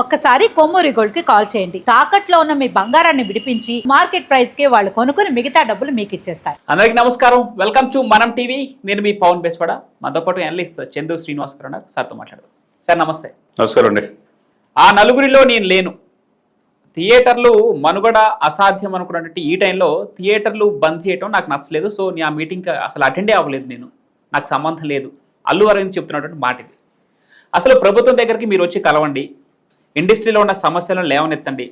ఒక్కసారి కొమ్మూరి గోల్డ్కి కాల్ చేయండి. తాకట్లో ఉన్న మీ బంగారాన్ని విడిపించి మార్కెట్ ప్రైస్కి వాళ్ళు కొనుక్కుని మిగతా డబ్బులు మీకు ఇచ్చేస్తారు. అందరికి నమస్కారం. వెల్కమ్ టు మనం టీవీ నేను మీ పవన్ బేస్వాడ. మనతో పాటు అనలిస్ట్ చందు శ్రీనివాస్ గారు ఉన్నారు. సార్తో మాట్లాడదాం. సార్ నమస్తే. నమస్కారం అండి. ఆ నలుగురిలో నేను లేను. థియేటర్లు మనుగడ అసాధ్యం అనుకున్నట్టు ఈ టైంలో థియేటర్లు బంద్ చేయటం నాకు నచ్చలేదు. సో నేను ఆ మీటింగ్కి అసలు అటెండే అవ్వలేదు నేను. నాకు సంబంధం లేదు. అల్లు అరవింద్ చెప్తున్నటువంటి మాట ఇది అసలు ప్రభుత్వం దగ్గరికి మీరు వచ్చి కలవండి. ఇండస్ట్రీలో ఉన్న సమస్యలను లేవనెత్తండి.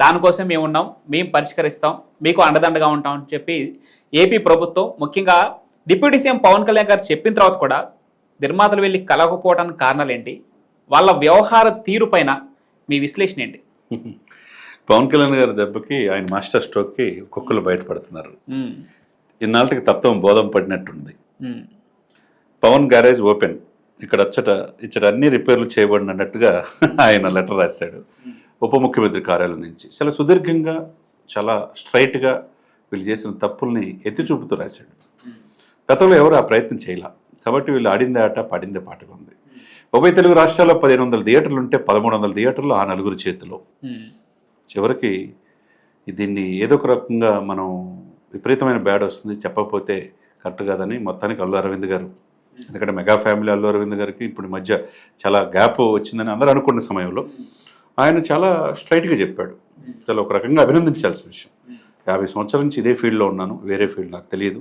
దానికోసం మేము ఉన్నాం మేము పరిష్కరిస్తాం మీకు అండదండగా ఉంటాం అని చెప్పి ఏపీ ప్రభుత్వం ముఖ్యంగా డిప్యూటీ సీఎం పవన్ కళ్యాణ్ గారు చెప్పిన తర్వాత కూడా నిర్మాతలు వెళ్ళి కలవకపోవడానికి కారణాలు ఏంటి వాళ్ళ వ్యవహార తీరు పైన మీ విశ్లేషణ ఏంటి? పవన్ కళ్యాణ్ గారి దెబ్బకి ఆయన మాస్టర్ స్ట్రోక్కి కుక్కలు బయటపడుతున్నారు. ఇన్నాళ్ళకి తత్వం బోధం పడినట్టుంది. Pawan garage open. ఇక్కడ అచ్చట ఇచ్చట అన్ని రిపేర్లు చేయబడిన అన్నట్టుగా ఆయన లెటర్ రాశాడు. ఉప ముఖ్యమంత్రి కార్యాలయం నుంచి. చాలా సుదీర్ఘంగా చాలా స్ట్రైట్గా వీళ్ళు చేసిన తప్పుల్ని ఎత్తి చూపుతూ రాశాడు. గతంలో ఎవరు ఆ ప్రయత్నం చేయలే. కాబట్టి వీళ్ళు ఆడిందే ఆట పాడిందే పాటగా ఉంది. ఉభయ తెలుగు రాష్ట్రాల్లో పదిహేను వందల థియేటర్లు ఉంటే పదమూడు వందల థియేటర్లు ఆ నలుగురు చేతిలో. చివరికి దీన్ని ఏదో ఒక రకంగా మనం విపరీతమైన బ్యాడ్ వస్తుంది చెప్పకపోతే కరెక్ట్ కాదని మొత్తానికి అల్లు అరవింద్ గారు ఎందుకంటే మెగా ఫ్యామిలీ అల్లు అరవింద్ గారికి ఇప్పుడు మధ్య చాలా గ్యాప్ వచ్చిందని అందరూ అనుకున్న సమయంలో ఆయన చాలా స్ట్రైట్గా చెప్పాడు. చాలా ఒక రకంగా అభినందించాల్సిన విషయం. యాభై సంవత్సరాల నుంచి ఇదే ఫీల్డ్లో ఉన్నాను వేరే ఫీల్డ్ నాకు తెలియదు.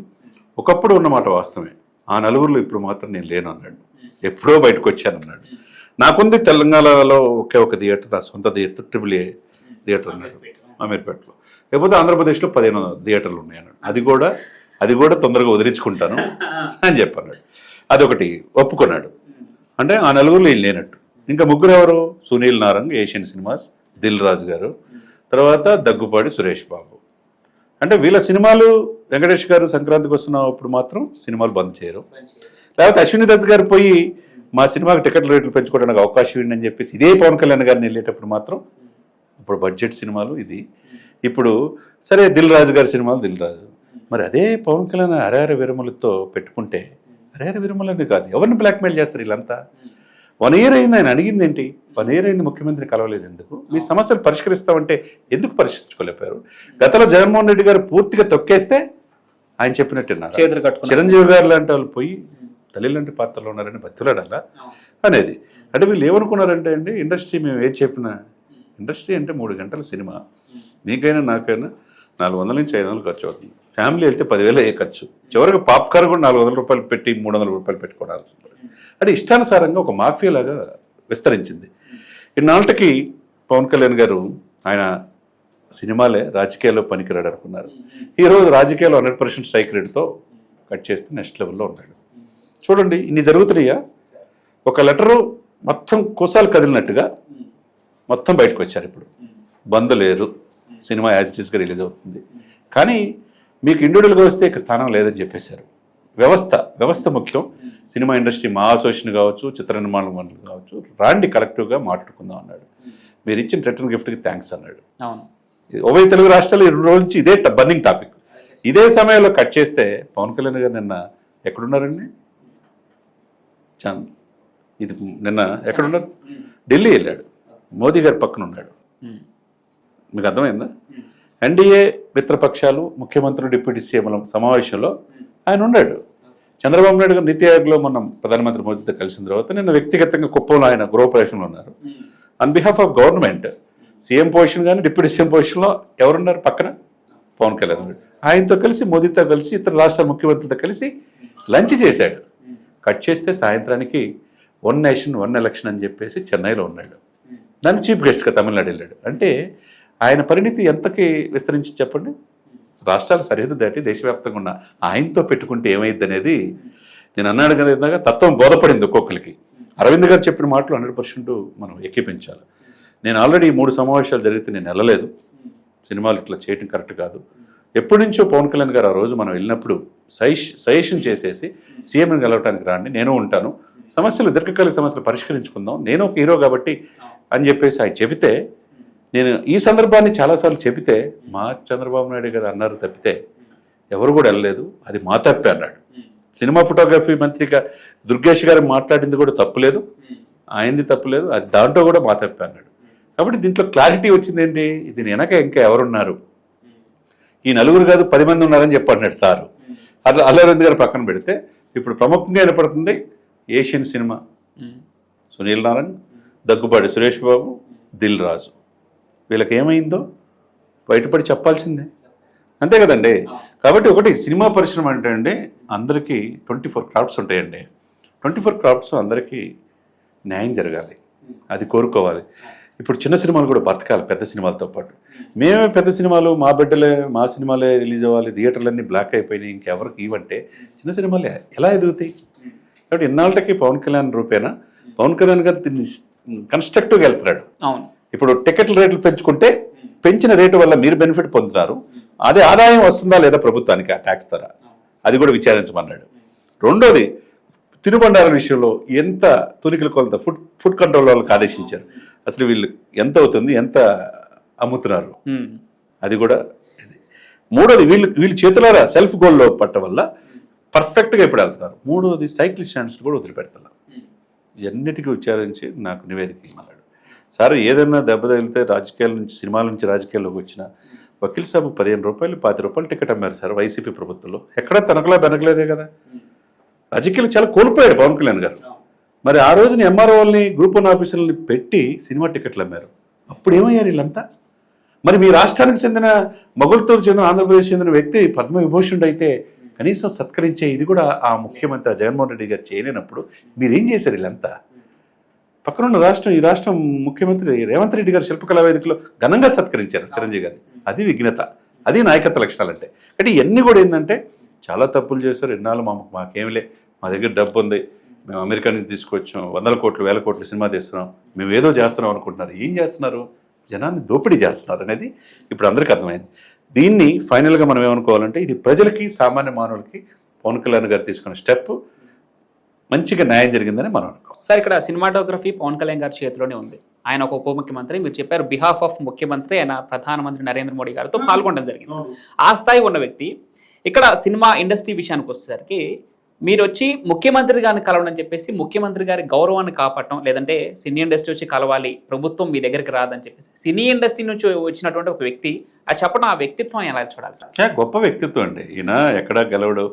ఒకప్పుడు ఉన్నమాట వాస్తవమే. ఆ నలుగురిలో ఇప్పుడు మాత్రం నేను లేను అన్నాడు. ఎప్పుడో బయటకు వచ్చాను అన్నాడు. నాకుంది తెలంగాణలో ఒకే ఒక థియేటర్ నా సొంత థియేటర్ ట్రిపుల్ ఏ థియేటర్ అన్నాడు. అమీర్పేటలో. లేకపోతే ఆంధ్రప్రదేశ్లో పదిహేను థియేటర్లు ఉన్నాయి అన్నాడు. అది కూడా అది కూడా తొందరగా వదిలించుకుంటాను అని చెప్పన్నాడు. అదొకటి ఒప్పుకున్నాడు. అంటే ఆ నలుగురిలో ఈయన లేనట్టు. ఇంకా ముగ్గురు ఎవరు? Sunil Narang Asian cinemas Dil Raju garu. తర్వాత దగ్గుపాటి సురేష్ బాబు. అంటే వీళ్ళ సినిమాలు వెంకటేష్ గారు సంక్రాంతికి వస్తున్నప్పుడు మాత్రం సినిమాలు బంద్ చేయరు. లేకపోతే అశ్విని దత్ గారు పోయి మా సినిమాకి టికెట్ రేట్లు పెంచుకోవడానికి అవకాశం ఇవ్వండి అని చెప్పేసి ఇదే పవన్ కళ్యాణ్ గారిని వెళ్ళేటప్పుడు మాత్రం ఇప్పుడు బడ్జెట్ సినిమాలు ఇది. ఇప్పుడు సరే దిల్ రాజు గారి సినిమాలు దిల్ రాజు. మరి అదే పవన్ కళ్యాణ్ హరిహర విరమలతో పెట్టుకుంటే హరిహర విరమలని కాదు. ఎవరిని బ్లాక్మెయిల్ చేస్తారు వీళ్ళంతా? వన్ ఇయర్ అయింది ఆయన అడిగింది ఏంటి? వన్ ఇయర్ అయింది ముఖ్యమంత్రి కలవలేదు ఎందుకు? మీ సమస్యలు పరిష్కరిస్తామంటే ఎందుకు పరిష్కరించుకోలేకపోయారు? గతంలో జగన్మోహన్ రెడ్డి గారు పూర్తిగా తొక్కేస్తే ఆయన చెప్పినట్టున్నారు చిరంజీవి గారు లాంటి వాళ్ళు పోయి తల్లి లాంటి పాత్రలో ఉన్నారని బతులాడాలా? అనేది. అంటే వీళ్ళు ఏమనుకున్నారంటే అండి ఇండస్ట్రీ మేము ఏది చెప్పినా ఇండస్ట్రీ అంటే మూడు గంటల సినిమా. మీకైనా నాకైనా నాలుగు వందల నుంచి ఐదు వందలు ఖర్చు అవుతుంది. ఫ్యామిలీ వెళ్తే పదివేలు అయ్యే ఖర్చు. చివరికి పాప్కార్ కూడా నాలుగు వందల రూపాయలు పెట్టి మూడు వందల రూపాయలు పెట్టుకోవాల్సి అంటే ఇష్టానుసారంగా ఒక మాఫియాలాగా విస్తరించింది. ఇన్నాళ్ళకి పవన్ కళ్యాణ్ గారు ఆయన సినిమాలే రాజకీయాల్లో పనికిరాడు అనుకున్నారు. ఈరోజు రాజకీయాల్లో హండ్రెడ్ పర్సెంట్ స్ట్రైక్ రేట్తో కట్ చేస్తే నెక్స్ట్ లెవెల్లో ఉన్నాడు. చూడండి ఇన్ని జరుగుతున్నాయా? ఒక లెటరు మొత్తం కోసాలు కదిలినట్టుగా మొత్తం బయటకు వచ్చారు ఇప్పుడు. బంద్ లేదు. సినిమా యాజ్ ఇటీస్గా రిలీజ్ అవుతుంది. కానీ మీకు ఇండివిజువల్గా వస్తే ఇక స్థానం లేదని చెప్పేశారు. వ్యవస్థ వ్యవస్థ ముఖ్యం. సినిమా ఇండస్ట్రీ మా అసోసియేషన్ కావచ్చు చిత్ర నిర్మాణ మండలి కావచ్చు రాండి కలెక్టివ్గా మాట్లాడుకుందాం అన్నాడు. మీరు ఇచ్చిన రిటర్న్ గిఫ్ట్కి థ్యాంక్స్ అన్నాడు. ఉభయ తెలుగు రాష్ట్రాలు ఈ రెండు రోజుల నుంచి ఇదే బర్నింగ్ టాపిక్. ఇదే సమయంలో కట్ చేస్తే పవన్ కళ్యాణ్ గారు నిన్న ఎక్కడున్నారండి? చాన్ ఇది నిన్న ఎక్కడున్నారు? ఢిల్లీ వెళ్ళాడు. మోదీ గారి పక్కన ఉన్నాడు. మీకు అర్థమైందా? ఎన్డీఏ మిత్రపక్షాలు ముఖ్యమంత్రులు డిప్యూటీ సీఎంల సమావేశంలో ఆయన ఉన్నాడు చంద్రబాబు నాయుడు గారు నీతి ఆయోగ్లో మనం ప్రధానమంత్రి మోదీతో కలిసిన తర్వాత నిన్న వ్యక్తిగతంగా కుప్పంలో ఆయన గృహప్రవేశంలో ఉన్నారు. On behalf of government CM position కానీ డిప్యూటీ సీఎం పొజిషన్లో ఎవరున్నారు పక్కన? పవన్ కళ్యాణ్ గారు. ఆయనతో కలిసి మోదీతో కలిసి ఇతర రాష్ట్ర ముఖ్యమంత్రులతో కలిసి లంచ్ చేశాడు. కట్ చేస్తే సాయంత్రానికి వన్ నేషన్ వన్ ఎలక్షన్ అని చెప్పేసి చెన్నైలో ఉన్నాడు. దాన్ని చీఫ్ గెస్ట్గా తమిళనాడు వెళ్ళాడు. అంటే ఆయన పరిణితి ఎంతకి విస్తరించి చెప్పండి? రాష్ట్రాల సరిహద్దు దాటి దేశవ్యాప్తంగా ఉన్న ఆయనతో పెట్టుకుంటే ఏమైంది అనేది నేను అన్నాడు కదా ఇందాక తత్వం బోధపడింది ఒక్కొక్కరికి. అరవింద్ గారు చెప్పిన మాటలు హండ్రెడ్ పర్సెంట్ మనం ఎక్కిపించాలి నేను ఆల్రెడీ మూడు సమావేశాలు జరిగితే నేను వెళ్ళలేదు. సినిమాలు ఇట్లా చేయటం కరెక్ట్ కాదు. ఎప్పటి నుంచో పవన్ కళ్యాణ్ గారు ఆ రోజు మనం వెళ్ళినప్పుడు సజెష్ సజెషన్ చేసేసి సీఎంని కలవటానికి రాండి నేను ఉంటాను. సమస్యలు దీర్ఘకాలిక సమస్యలు పరిష్కరించుకుందాం. నేను ఒక హీరో కాబట్టి అని చెప్పేసి ఆయన చెబితే నేను ఈ సందర్భాన్ని చాలాసార్లు చెబితే మా చంద్రబాబు నాయుడు గారు అన్నారు తప్పితే ఎవరు కూడా వెళ్ళలేదు. అది మా తప్పే అన్నాడు. సినిమా ఫోటోగ్రఫీ మంత్రిగా దుర్గేష్ గారు మాట్లాడింది కూడా తప్పులేదు. ఆయనది తప్పులేదు. అది దాంట్లో కూడా మా తప్పే అన్నాడు. కాబట్టి దీంట్లో క్లారిటీ వచ్చింది ఏంటి దీని వెనక ఇంకా ఎవరున్నారు? ఈ నలుగురు కాదు పది మంది ఉన్నారని చెప్పన్నాడు సారు. అట్లా అల్లరవింద్ గారు పక్కన పెడితే ఇప్పుడు ప్రముఖంగా వినపడుతుంది ఏషియన్ సినిమా. సునీల్ నారాయణ్ దగ్గుబాటి సురేష్ బాబు దిల్ రాజు. వీళ్ళకి ఏమైందో బయటపడి చెప్పాల్సిందే. అంతే కదండి? కాబట్టి ఒకటి సినిమా పరిశ్రమ అంటే అండి అందరికీ ట్వంటీ ఫోర్ క్రాఫ్ట్స్ ఉంటాయండి. ట్వంటీ ఫోర్ క్రాఫ్ట్స్ అందరికీ న్యాయం జరగాలి. అది కోరుకోవాలి. ఇప్పుడు చిన్న సినిమాలు కూడా బ్రతకాలి పెద్ద సినిమాలతో పాటు. మేమే పెద్ద సినిమాలు మా బిడ్డలే మా సినిమాలే రిలీజ్ అవ్వాలి థియేటర్లన్నీ బ్లాక్ అయిపోయినాయి ఇంకెవరికి ఇవ్వంటే చిన్న సినిమాలు ఎలా ఎదుగుతాయి? కాబట్టి ఇన్నాళ్ళకి పవన్ కళ్యాణ్ రూపేనా? పవన్ కళ్యాణ్ గారు దీన్ని కన్స్ట్రక్టివ్గా వెళ్తున్నాడు. అవును. ఇప్పుడు టికెట్ల రేట్లు పెంచుకుంటే పెంచిన రేటు వల్ల మీరు బెనిఫిట్ పొందుతారు. అదే ఆదాయం వస్తుందా లేదా ప్రభుత్వానికి ఆ ట్యాక్స్ ధర అది కూడా విచారించమన్నాడు. రెండోది తినుబండారాల విషయంలో ఎంత తునికల కొలత ఫుడ్ ఫుడ్ కంట్రోల్ వాళ్ళకి ఆదేశించారు అసలు వీళ్ళు ఎంత అవుతుంది ఎంత అమ్ముతున్నారు. అది కూడా ఇది. మూడోది వీళ్ళు వీళ్ళు చేతులారా సెల్ఫ్ గోల్లో పట్ట వల్ల పర్ఫెక్ట్గా ఇప్పుడు వెళ్తున్నారు. మూడోది సైకిల్ స్టాండ్స్ కూడా వదిలిపెడుతున్నారు ఇవన్నిటికీ విచారించి నాకు నివేదిక ఇమ్మన్నాడు. సార్ ఏదైనా దెబ్బ తగిలితే రాజకీయాల నుంచి సినిమాల నుంచి రాజకీయాల్లోకి వచ్చిన వకీల్ సాబ్ పదిహేను రూపాయలు పాతి రూపాయలు టికెట్ అమ్మారు సార్ వైసీపీ ప్రభుత్వంలో. ఎక్కడా తనకలా బెనకలేదే కదా? రాజకీయాలు చాలా కోల్పోయాడు పవన్ కళ్యాణ్ గారు. మరి ఆ రోజున ఎంఆర్ఓల్ని గ్రూప్ వన్ ఆఫీసులని పెట్టి సినిమా టికెట్లు అమ్మారు. అప్పుడు ఏమయ్యారు వీళ్ళంతా? మరి మీ రాష్ట్రానికి చెందిన మొగుల్తూరు చెందిన ఆంధ్రప్రదేశ్ చెందిన వ్యక్తి పద్మవిభూషణుడు అయితే కనీసం సత్కరించే ఇది కూడా ఆ ముఖ్యమంత్రి జగన్మోహన్ రెడ్డి గారు చేయలేనప్పుడు మీరేం చేశారు వీళ్ళంతా? పక్కనున్న రాష్ట్రం ఈ రాష్ట్రం ముఖ్యమంత్రి రేవంత్ రెడ్డి గారు శిల్పకళా వేదికలో ఘనంగా సత్కరించారు చిరంజీవి గారిని అది విఘ్నత అది నాయకత్వ లక్షణాలు అంటే అంటే ఇవన్నీ కూడా ఏంటంటే చాలా తప్పులు చేశారు ఎన్నాళ్ళు మా మాకేమిలే మా దగ్గర డబ్బు ఉంది మేము అమెరికా నుంచి తీసుకొచ్చాం వందల కోట్లు వేల కోట్లు సినిమా తీస్తున్నాం మేము ఏదో చేస్తున్నాం అనుకుంటున్నారు. ఏం చేస్తున్నారు? జనాన్ని దోపిడీ చేస్తున్నారు అనేది ఇప్పుడు అందరికీ అర్థమైంది. దీన్ని ఫైనల్గా మనం ఏమనుకోవాలంటే ఇది ప్రజలకి సామాన్య మానవులకి పవన్ కళ్యాణ్ గారు తీసుకున్న స్టెప్ మంచిగా న్యాయం జరిగిందని మనం అనుకోవాలి సార్ ఇక్కడ సినిమాటోగ్రఫీ పవన్ కళ్యాణ్ గారి చేతిలోనే ఉంది. ఆయన ఒక ఉప ముఖ్యమంత్రి మీరు చెప్పారు బిహాఫ్ ఆఫ్ ముఖ్యమంత్రి ఆయన ప్రధానమంత్రి నరేంద్ర మోడీ గారితో పాల్గొనడం జరిగింది. ఆ స్థాయి ఉన్న వ్యక్తి ఇక్కడ సినిమా ఇండస్ట్రీ విషయానికి వచ్చేసరికి మీరు వచ్చి ముఖ్యమంత్రి గారిని కలవడం చెప్పేసి ముఖ్యమంత్రి గారి గౌరవాన్ని కాపాడటం లేదంటే సినీ ఇండస్ట్రీ వచ్చి కలవాలి ప్రభుత్వం మీ దగ్గరికి రాదని చెప్పేసి సినీ ఇండస్ట్రీ నుంచి వచ్చినటువంటి ఒక వ్యక్తి అది చెప్పడం ఆ వ్యక్తిత్వం ఎలా చూడాలి సార్? గొప్ప వ్యక్తిత్వం అండి. ఈయన ఎక్కడా గెలవడు.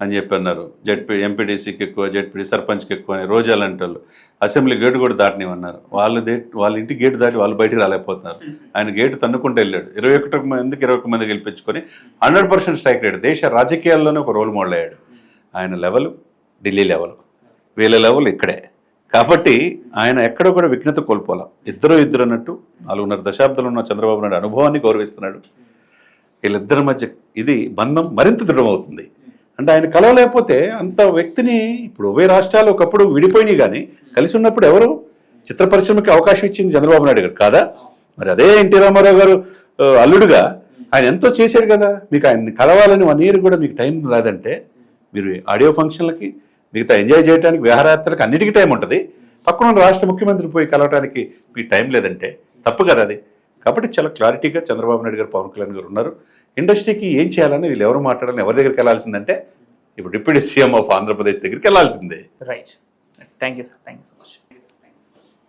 అని చెప్పి అన్నారు. జడ్పీ ఎంపీడీసీకి ఎక్కువ జడ్పీ సర్పంచ్కి ఎక్కువ అని రోజు అలాంటి వాళ్ళు. అసెంబ్లీ గేటు కూడా దాటనివన్నారు వాళ్ళు వాళ్ళ ఇంటి గేటు దాటి వాళ్ళు బయటికి రాలేకపోతున్నారు. ఆయన గేటు తన్నుకుంటూ వెళ్ళాడు. ఇరవై ఒకటి మందికి ఇరవై ఒక మంది గెలిపించుకొని హండ్రెడ్ పర్సెంట్ స్ట్రైక్ రేట్. దేశ రాజకీయాల్లోనే ఒక రోల్ మోడల్ అయ్యాడు. ఆయన లెవెల్ ఢిల్లీ లెవెల్. వీళ్ళ లెవెల్ ఇక్కడే. కాబట్టి ఆయన ఎక్కడ కూడా విఘ్నత కోల్పోలే. ఇద్దరు ఇద్దరు అన్నట్టు నాలుగున్నర దశాబ్దాలు ఉన్న చంద్రబాబు నాయుడు అనుభవాన్ని గౌరవిస్తున్నాడు. వీళ్ళిద్దరి మధ్య ఇది బంధం మరింత దృఢమవుతుంది. అంటే ఆయన కలవలేకపోతే అంత వ్యక్తిని ఇప్పుడు ఉభయ రాష్ట్రాలు ఒకప్పుడు విడిపోయినాయి కానీ కలిసి ఉన్నప్పుడు ఎవరు? చిత్ర పరిశ్రమకి అవకాశం ఇచ్చింది చంద్రబాబు నాయుడు గారు కాదా? మరి అదే ఎన్టీ రామారావు గారు అల్లుడుగా ఆయన ఎంతో చేశాడు కదా. మీకు ఆయన్ని కలవాలని వన్ ఇయర్ కూడా మీకు టైం లేదంటే మీరు ఆడియో ఫంక్షన్లకి మిగతా ఎంజాయ్ చేయడానికి విహారయాత్రలకు అన్నిటికీ టైం ఉంటుంది. పక్కన రాష్ట్ర ముఖ్యమంత్రి పోయి కలవడానికి మీకు టైం లేదంటే తప్పు కదా అది. కాబట్టి చాలా క్లారిటీగా చంద్రబాబు నాయుడు గారు పవన్ కళ్యాణ్ గారు ఉన్నారు. ఇండస్ట్రీకి ఏం చేయాలని వీళ్ళు ఎవరు మాట్లాడాలని ఎవరి దగ్గరికి వెళ్ళాల్సిందంటే ఇప్పుడు డిప్యూటీ సీఎం ఆఫ్ ఆంధ్రప్రదేశ్ దగ్గరికి వెళ్ళాల్సిందే. Right thank you sir thank you so much